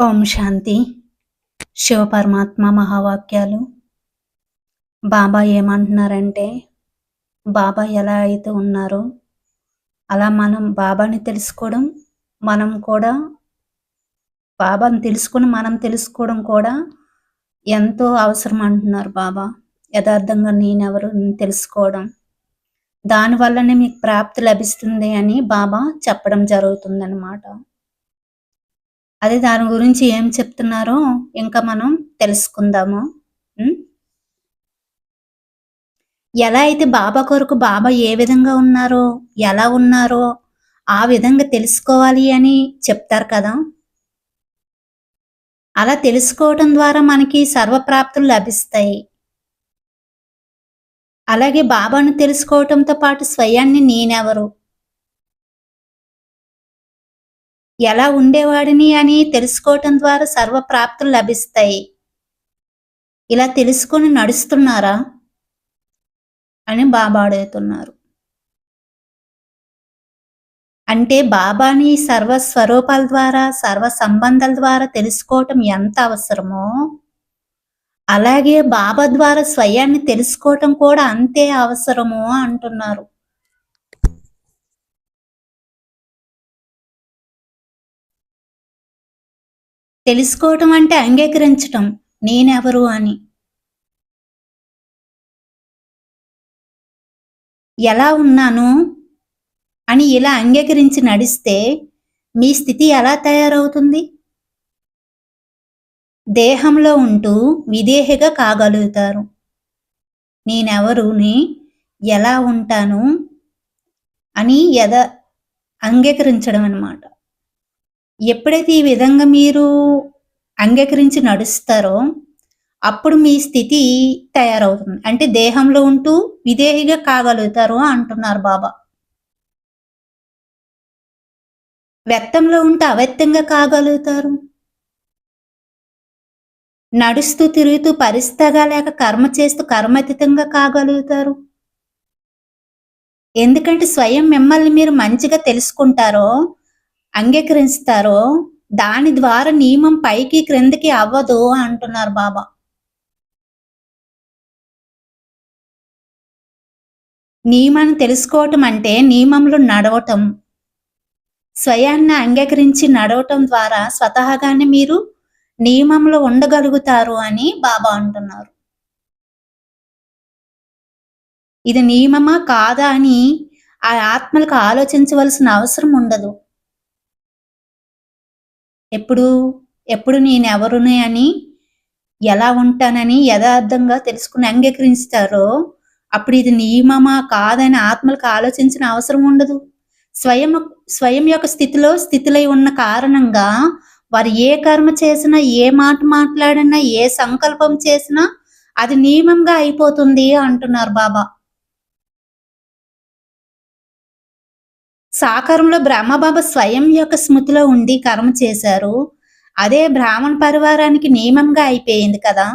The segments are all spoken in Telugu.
ఓం శాంతి. శివపరమాత్మ మహావాక్యాలు. బాబా ఏమంటున్నారంటే బాబా ఎలా అయితే ఉన్నారో అలా మనం బాబాని తెలుసుకోవడం మనం కూడా బాబాని తెలుసుకుని మనం తెలుసుకోవడం కూడా ఎంతో అవసరం అంటున్నారు బాబా. యథార్థంగా నేనెవరు తెలుసుకోవడం. దానివల్లనే మీకు ప్రాప్తి లభిస్తుంది అని బాబా చెప్పడం జరుగుతుందన్నమాట. అదే దాని గురించి ఏం చెప్తున్నారో ఇంకా మనం తెలుసుకుందాము. ఎలా అయితే బాబా కొరకు బాబా ఏ విధంగా ఉన్నారో ఎలా ఉన్నారో ఆ విధంగా తెలుసుకోవాలి అని చెప్తారు కదా. అలా తెలుసుకోవటం ద్వారా మనకి సర్వప్రాప్తులు లభిస్తాయి. అలాగే బాబాను తెలుసుకోవటంతో పాటు స్వయాన్ని నేనెవరు? ఎలా ఉండేవాడిని అని తెలుసుకోవటం ద్వారా సర్వప్రాప్తులు లభిస్తాయి. ఇలా తెలుసుకొని నడుస్తున్నారా? అని బాబా అడుగుతున్నారు. అంటే బాబాని సర్వ స్వరూపాల ద్వారా సర్వ సంబంధాల ద్వారా తెలుసుకోవటం ఎంత అవసరమో అలాగే బాబా ద్వారా స్వయాన్ని తెలుసుకోవటం కూడా అంతే అవసరము అంటున్నారు. తెలుసుకోవటం అంటే అంగీకరించటం. నేనెవరు అని. ఎలా ఉన్నాను అని ఇలా అంగీకరించి నడిస్తే మీ స్థితి ఎలా తయారవుతుంది? దేహంలో ఉంటూ విదేహిగా కాగలుగుతారు. నేనెవరుని ఎలా ఉంటాను అని యథ అంగీకరించడం అనమాట ఎప్పుడైతే ఈ విధంగా మీరు అంగీకరించి నడుస్తారో అప్పుడు మీ స్థితి తయారవుతుంది. అంటే దేహంలో ఉంటూ విదేహిగా కాగలుగుతారు అంటున్నారు బాబా. వ్యక్తంలో ఉంటే అవ్యక్తంగా కాగలుగుతారు. నడుస్తూ తిరుగుతూ పరిస్థితిగా లేక కర్మ చేస్తూ కర్మతీతంగా కాగలుగుతారు. ఎందుకంటే స్వయం మిమ్మల్ని మీరు మంచిగా తెలుసుకుంటారో అంగీకరిస్తారో దాని ద్వారా నియమం పైకి క్రిందకి అవ్వదు అంటున్నారు బాబా. నియమాన్ని తెలుసుకోవటం అంటే నియమంలో నడవటం. స్వయాన్ని అంగీకరించి నడవటం ద్వారా స్వతహాగానే మీరు నియమంలో ఉండగలుగుతారు అని బాబా అంటున్నారు. ఇది నియమమా కాదా అని ఆ ఆత్మలకు ఆలోచించవలసిన అవసరం ఉండదు. ఎప్పుడు? ఎప్పుడు నేను ఎవరుని అని ఎలా ఉంటానని యథార్థంగా తెలుసుకుని అంగీకరిస్తారో అప్పుడు ఇది నియమమా కాదని ఆత్మలకు ఆలోచించిన అవసరం ఉండదు. స్వయం స్వయం యొక్క స్థితిలో స్థితిలై ఉన్న కారణంగా వారు ఏ కర్మ చేసినా ఏ మాట మాట్లాడినా ఏ సంకల్పం చేసినా అది నియమంగా అయిపోతుంది అంటున్నారు బాబా. సాకారంలో బ్రహ్మబాబా స్వయం యొక్క స్మృతిలో ఉండి కర్మ చేశారు. అదే బ్రాహ్మణ పరివారానికి నియమంగా అయిపోయింది కదా.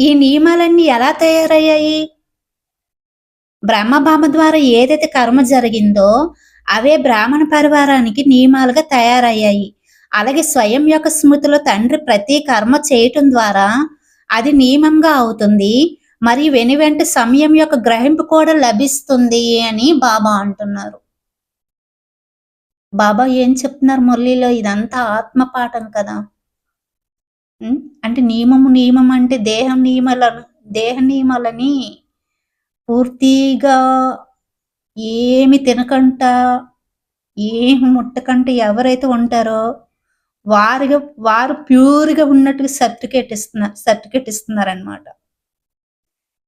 ఈ నియమాలన్నీ ఎలా తయారయ్యాయి? బ్రహ్మబాబ ద్వారా ఏదైతే కర్మ జరిగిందో అవే బ్రాహ్మణ పరివారానికి నియమాలుగా తయారయ్యాయి. అలాగే స్వయం యొక్క స్మృతిలో తండ్రి ప్రతి కర్మ చేయటం ద్వారా అది నియమంగా అవుతుంది. మరి వెని వెంట సమయం యొక్క గ్రహింపు కూడా లభిస్తుంది అని బాబా అంటున్నారు. బాబా ఏం చెప్తున్నారు మురళిలో? ఇదంతా ఆత్మపాఠం కదా. అంటే నియమము నియమం అంటే దేహం నియమాలను దేహ నియమాలని పూర్తిగా ఏమి తినకంట ఏమి ముట్టకంట ఎవరైతే ఉంటారో వారిగా వారు ప్యూర్గా ఉన్నట్టుగా సర్టిఫికేట్ ఇస్తున్నారు సర్టిఫికేట్ ఇస్తున్నారనమాట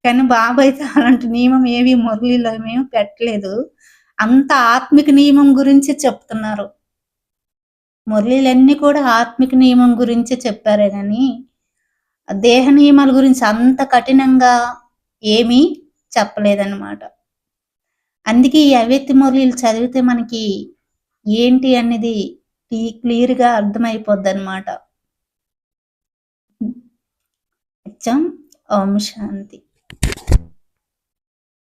కానీ బాబు అయితే అలాంటి నియమం ఏవి మురళిలో మేము పెట్టలేదు. అంత ఆత్మిక నియమం గురించి చెప్తున్నారు. మురళీలన్నీ కూడా ఆత్మిక నియమం గురించి చెప్పారే కానీ దేహ నియమాల గురించి అంత కఠినంగా ఏమీ చెప్పలేదన్నమాట. అందుకే ఈ అవ్యక్తి మురళీలు చదివితే మనకి ఏంటి అనేది క్లియర్గా అర్థమైపోద్ది అనమాట ఓం శాంతి.